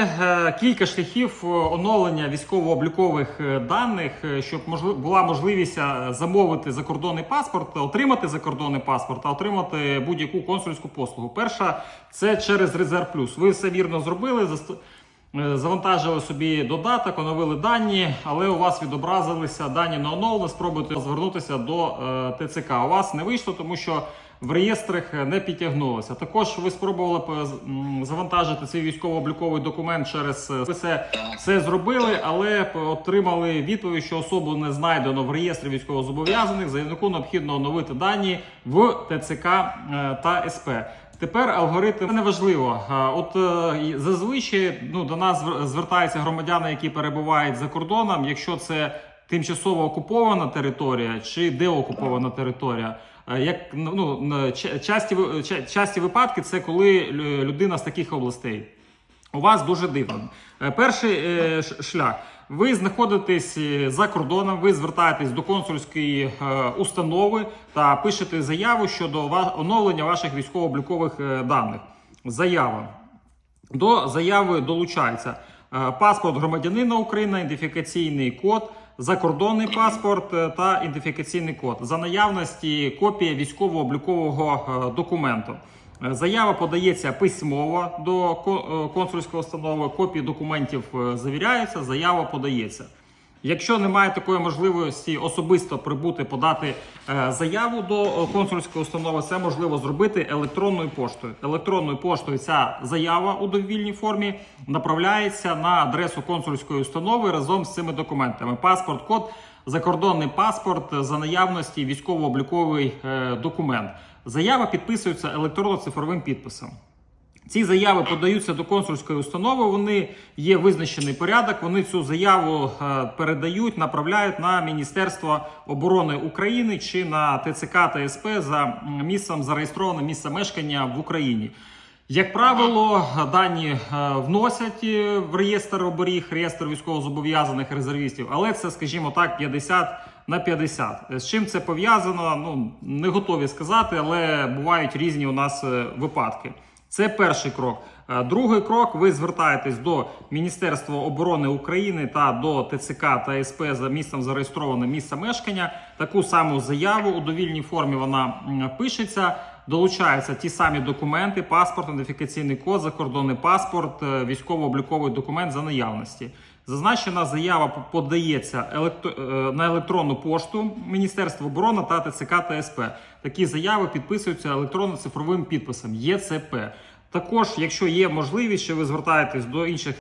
Е, Кілька шляхів е, оновлення військово-облікових е, даних, щоб була можливість замовити закордонний паспорт, отримати закордонний паспорт, а отримати будь-яку консульську послугу. Перша це через Резерв Плюс. Ви все вірно зробили. Е, Завантажили собі додаток, оновили дані, але у вас відобразилися дані на оновлення. Спробуйте звернутися до е, ТЦК. У вас не вийшло, тому що в реєстрах не підтягнулося. Також ви спробували завантажити цей військово-обліковий документ через е, ви все, все зробили, але отримали відповідь, що особу не знайдено в реєстрі військовозобов'язаних. Заявнику необхідно оновити дані в ТЦК та СП. Тепер алгоритм не неважливо. От е, зазвичай ну, до нас звертаються громадяни, які перебувають за кордоном. Якщо це тимчасово окупована територія чи деокупована територія. Е, Як ну часті часті випадки, це коли людина з таких областей. У вас дуже дивно. Е, Перший е, шлях. Ви знаходитесь е, за кордоном, ви звертаєтесь до консульської установи та пишете заяву щодо оновлення ваших військово-облікових даних. Заява. До заяви долучається паспорт громадянина України, ідентифікаційний код, закордонний паспорт та ідентифікаційний код за наявності копія військово-облікового документу. Е, Заява подається письмово до е, консульської установи, копії документів е, завіряються, заява подається. Якщо немає такої можливості особисто прибути подати е, заяву до е, консульської установи, це можливо зробити електронною поштою. Електронною поштою ця заява у довільній формі направляється на адресу консульської установи разом з цими документами: паспорт, код, закордонний паспорт за наявності військово-обліковий е, документ. Заява підписується електронно-цифровим підписом. Ці заяви подаються до консульської установи. Вони є визначений порядок. Вони цю заяву е, передають, направляють на Міністерство оборони України чи на ТЦК та СП за місцем зареєстрованим місцем мешкання в Україні. Як правило, дані е, вносять е, в реєстр оберіг, реєстр військовозобов'язаних резервістів, але це, скажімо так, 50 на 50. З чим це пов'язано? Ну не готові сказати, але бувають різні у нас випадки. Це перший крок. Е, Другий крок: ви звертаєтесь до Міністерства оборони України та до ТЦК та СП за місцем зареєстроване місце мешкання. Таку саму заяву у довільній формі вона пишеться. Долучаються ті самі документи: паспорт, ідентифікаційний код, закордонний паспорт, е, військово-обліковий документ за наявності. Зазначена заява подається е, на електронну пошту Міністерства оборони та ТЦК та СП. Такі заяви підписуються електронно-цифровим підписом ЄЦП. Також, якщо є можливість, що ви звертаєтесь до інших